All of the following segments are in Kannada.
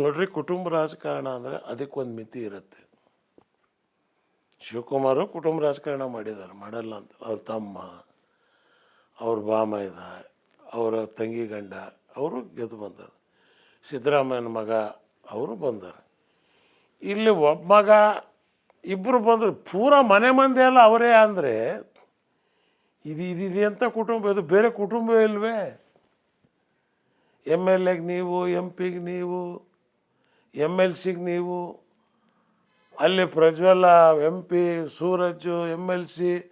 ನೋಡ್ರಿ ಕುಟುಂಬ ರಾಜಕಾರಣ ಅಂದರೆ ಅದಕ್ಕೊಂದು ಮಿತಿ ಇರುತ್ತೆ. ಶಿವಕುಮಾರು ಕುಟುಂಬ ರಾಜಕಾರಣ ಮಾಡಿದ್ದಾರೆ, ಮಾಡಲ್ಲ ಅಂತ. ಅವ್ರ ತಮ್ಮ, ಅವ್ರ ಬಾಮೈದ ಅವರ ತಂಗಿ ಗಂಡ, ಅವರು ಗೆದ್ದು ಬಂದರು ಸಿದ್ದರಾಮಯ್ಯನ ಮಗ, ಅವರು ಬಂದರು ಇಲ್ಲಿ ಒಬ್ಬ ಮಗ ಇಬ್ಬರು ಬಂದರು, ಪೂರಾ ಮನೆ ಮಂದಿ ಎಲ್ಲ ಅವರೇ ಅಂದರೆ, ಇದು ಇದು ಎಂಥ ಕುಟುಂಬ, ಇದು ಬೇರೆ ಕುಟುಂಬ ಇಲ್ವೇ? ಎಂ ಎಲ್ ಎಗೆ ನೀವು ಎಂ ಪಿಗೆ ನೀವು ಎಂ ಎಲ್ ಸಿಗೆ ನೀವು ಅಲ್ಲಿ Prajwal M P Suraj M L C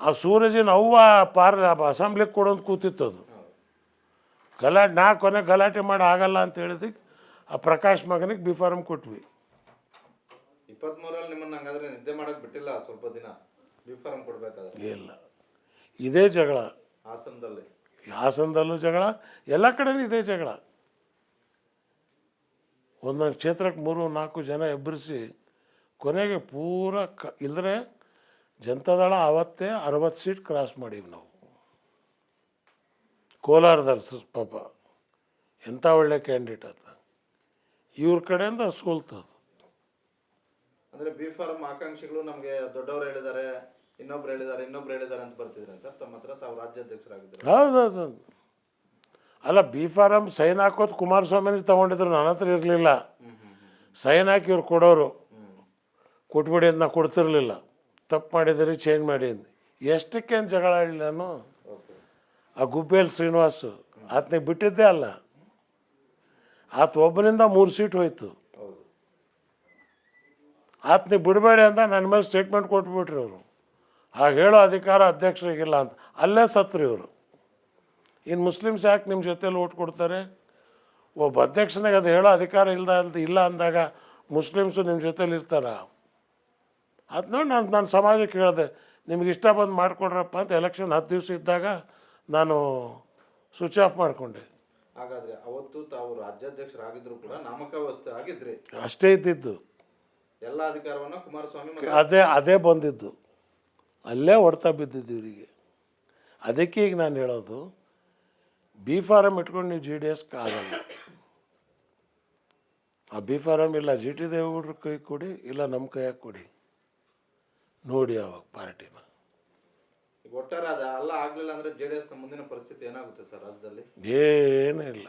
ಆ ಸೂರಜಿನ ಅವ್ವ ಪಾರ್ ಅಸೆಂಬ್ಲಿಗೆ ಕೊಡೋದು ಕೂತಿತ್ತು ಅದು. ಗಲಾಟೆ ನಾ ಕೊನೆ ಗಲಾಟೆ ಮಾಡಿ ಆಗಲ್ಲ ಅಂತ ಹೇಳಿದಕ್ಕೆ ಆ ಪ್ರಕಾಶ್ ಮಗನಿಗೆ ಬಿ ಫಾರಮ್ ಕೊಟ್ವಿ. ಇಪ್ಪತ್ಮೂರಲ್ಲಿ ನಿಮ್ಮನ್ನ ಹಂಗಾದ್ರೆ ನಿದ್ದೆ ಮಾಡೋಕೆ ಬಿಟ್ಟಿಲ್ಲ ಸ್ವಲ್ಪ ದಿನ. ಬಿ ಫಾರ್ಮ್ ಕೊಡಬೇಕಾದ್ರೆ. ಇಲ್ಲ. ಇದೇ ಜಗಳ. ಹಾಸನದಲ್ಲಿ. ಹಾಸನದಲ್ಲೂ ಜಗಳ ಎಲ್ಲ ಕಡೆಯೂ ಇದೇ ಜಗಳ. ಒಂದೊಂದು ಕ್ಷೇತ್ರಕ್ಕೆ ಮೂರು ನಾಲ್ಕು ಜನ ಎಬ್ಬರಿಸಿ ಕೊನೆಗೆ ಪೂರ ಕ ಇಲ್ಲದ್ರೆ ಜನತಾದಳ ಆವತ್ತೇ ಅರವತ್ತು ಸೀಟ್ ಕ್ರಾಸ್ ಮಾಡೀವಿ ನಾವು. ಕೋಲಾರದಲ್ಲಿ ಸರ್ ಪಾಪ ಎಂಥ ಒಳ್ಳೆ ಕ್ಯಾಂಡಿಡೇಟ್ ಆತ ಇವ್ರ ಕಡೆಯಿಂದ ಸೋಲ್ತದು ಅಂದರೆ ಬಿ ಫಾರ್ಮ್ ಆಕಾಂಕ್ಷಿಗಳು ನಮಗೆ ದೊಡ್ಡವರು ಹೇಳಿದ್ದಾರೆ ಇನ್ನೊಬ್ರು ಹೇಳಿದ್ದಾರೆ ಇನ್ನೊಬ್ರು ಹೇಳಿದ್ದಾರೆ ಅಂತ ಬರ್ತಿದ್ರೆ ಸರ್? ತಮ್ಮ ಹತ್ರ ತಾವು ರಾಜ್ಯಾಧ್ಯಕ್ಷರಾಗಿದ್ದಾರೆ? ಹೌದೌದು ಅಲ್ಲ ಬಿ ಫಾರಮ್ ಸೈನ್ ಹಾಕೋದು ಕುಮಾರಸ್ವಾಮಿನೇ ತೊಗೊಂಡಿದ್ರು, ನನ್ನ ಹತ್ರ ಇರಲಿಲ್ಲ. ಸೈನ್ ಹಾಕಿ ಇವ್ರು ಕೊಡೋರು. ಕೊಟ್ಬಿಡಿ ಅಂತ ನಾ ಕೊಡ್ತಿರ್ಲಿಲ್ಲ. ತಪ್ಪು ಮಾಡಿದಿರಿ ಚೇಂಜ್ ಮಾಡಿ ಅಂತ ಎಷ್ಟಕ್ಕೆ ಅಂತ ಜಗಳ ಆಡಲಿ ನಾನು? ಆ ಗುಬ್ಬೇಲ್ ಶ್ರೀನಿವಾಸು, ಆತನಿಗೆ ಬಿಟ್ಟಿದ್ದೇ ಅಲ್ಲ. ಆತ ಒಬ್ಬನಿಂದ ಮೂರು ಸೀಟ್ ಹೋಯ್ತು. ಆತನಿಗೆ ಬಿಡಬೇಡಿ ಅಂತ ನನ್ನ ಮೇಲೆ ಸ್ಟೇಟ್ಮೆಂಟ್ ಕೊಟ್ಬಿಟ್ರಿ ಅವರು ಹಾಗೆ ಹೇಳೋ ಅಧಿಕಾರ ಅಧ್ಯಕ್ಷರಿಗಿಲ್ಲ ಅಂತ. ಅಲ್ಲೇ ಸತ್ರು ಇವರು. ಇನ್ನು ಮುಸ್ಲಿಮ್ಸ್ ಯಾಕೆ ನಿಮ್ಮ ಜೊತೆಲಿ ಓಟ್ ಕೊಡ್ತಾರೆ? ಒಬ್ಬ ಅಧ್ಯಕ್ಷನಿಗೆ ಅದು ಹೇಳೋ ಅಧಿಕಾರ ಇಲ್ದ ಇಲ್ಲ ಅಂದಾಗ ಮುಸ್ಲಿಮ್ಸು ನಿಮ್ಮ ಜೊತೇಲಿ ಇರ್ತಾರ? ಅದು ನೋಡಿ ನಾನು ನಾನು ಸಮಾಜಕ್ಕೆ ಹೇಳಿದೆ ನಿಮ್ಗೆ ಇಷ್ಟ ಬಂದು ಮಾಡಿಕೊಡ್ರಪ್ಪ ಅಂತ ಎಲೆಕ್ಷನ್ ಹತ್ತು ದಿವಸ ಇದ್ದಾಗ ನಾನು ಸ್ವಿಚ್ ಆಫ್ ಮಾಡಿಕೊಂಡೆ. ಹಾಗಾದರೆ ಅವತ್ತು ತಾವು ರಾಜ್ಯಾಧ್ಯಕ್ಷರಾಗಿದ್ದರೂ ಕೂಡ ನಾಮಕಾವಸ್ಥೆ ಆಗಿದ್ರಿ. ಅಷ್ಟೇ ಇದ್ದಿದ್ದು. ಎಲ್ಲ ಅಧಿಕಾರವನ್ನು ಕುಮಾರಸ್ವಾಮಿ ಅದೇ ಅದೇ ಬಂದಿದ್ದು. ಅಲ್ಲೇ ಹೊಡ್ತಾ ಬಿದ್ದಿದ್ದು ಇವರಿಗೆ. ಅದಕ್ಕೆ ಈಗ ನಾನು ಹೇಳೋದು ಬಿ ಫಾರಮ್ ಇಟ್ಕೊಂಡು ನೀವು ಜಿ ಡಿ ಎಸ್ ಆಗಲ್ಲ. ಆ ಬಿ ಫಾರಮ್ ಇಲ್ಲ ಜಿ ಟಿ ದೇವೇಗೌಡ್ರ ಕೈ ಕೊಡಿ ಇಲ್ಲ ನಮ್ಮ ಕೈಯಾಗ ಕೊಡಿ. ನೋಡಿ ಅವಾಗ ಪಾರ್ಟಿನ ಈಗ ಒಟ್ಟಾರೆ ಅದ ಅಲ್ಲ ಆಗ್ಲಿಲ್ಲ ಅಂದ್ರೆ ಜೆ ಡಿ ಎಸ್ ಮುಂದಿನ ಪರಿಸ್ಥಿತಿ ಏನಾಗುತ್ತೆ ಸರ್ ರಾಜ್ಯದಲ್ಲಿ? ಏನೂ ಇಲ್ಲ